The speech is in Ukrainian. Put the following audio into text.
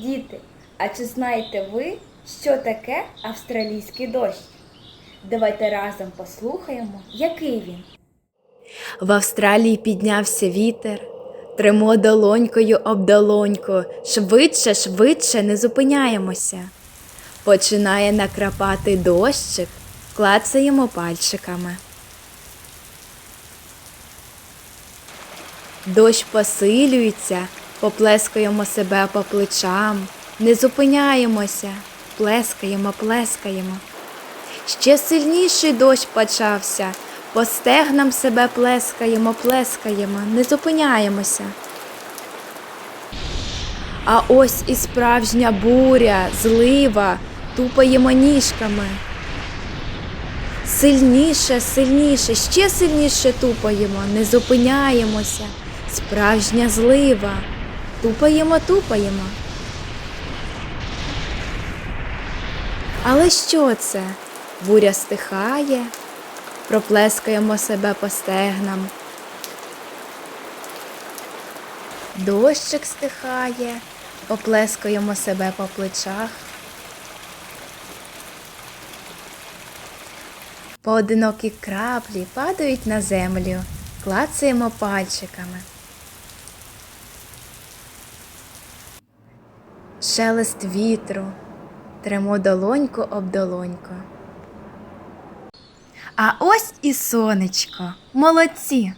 Діти, а чи знаєте ви, що таке австралійський дощ? Давайте разом послухаємо, який він. В Австралії піднявся вітер, тримо долонькою об долоньку, швидше, швидше не зупиняємося. Починає накрапати дощик, клацаємо пальчиками. Дощ посилюється, поплескаємо себе по плечам, не зупиняємося, плескаємо, плескаємо. Ще сильніший дощ почався. По стегнам себе плескаємо, плескаємо, не зупиняємося. А ось і справжня буря, злива, тупаємо ніжками. Сильніше, сильніше, ще сильніше тупаємо, не зупиняємося. Справжня злива. Тупаємо, тупаємо. Але що це? Буря стихає, проплескаємо себе по стегнам. Дощик стихає, поплескаємо себе по плечах. Поодинокі краплі падають на землю, клацаємо пальчиками. Шелест вітру, тремо долоньку об долоньку. А ось і сонечко. Молодці!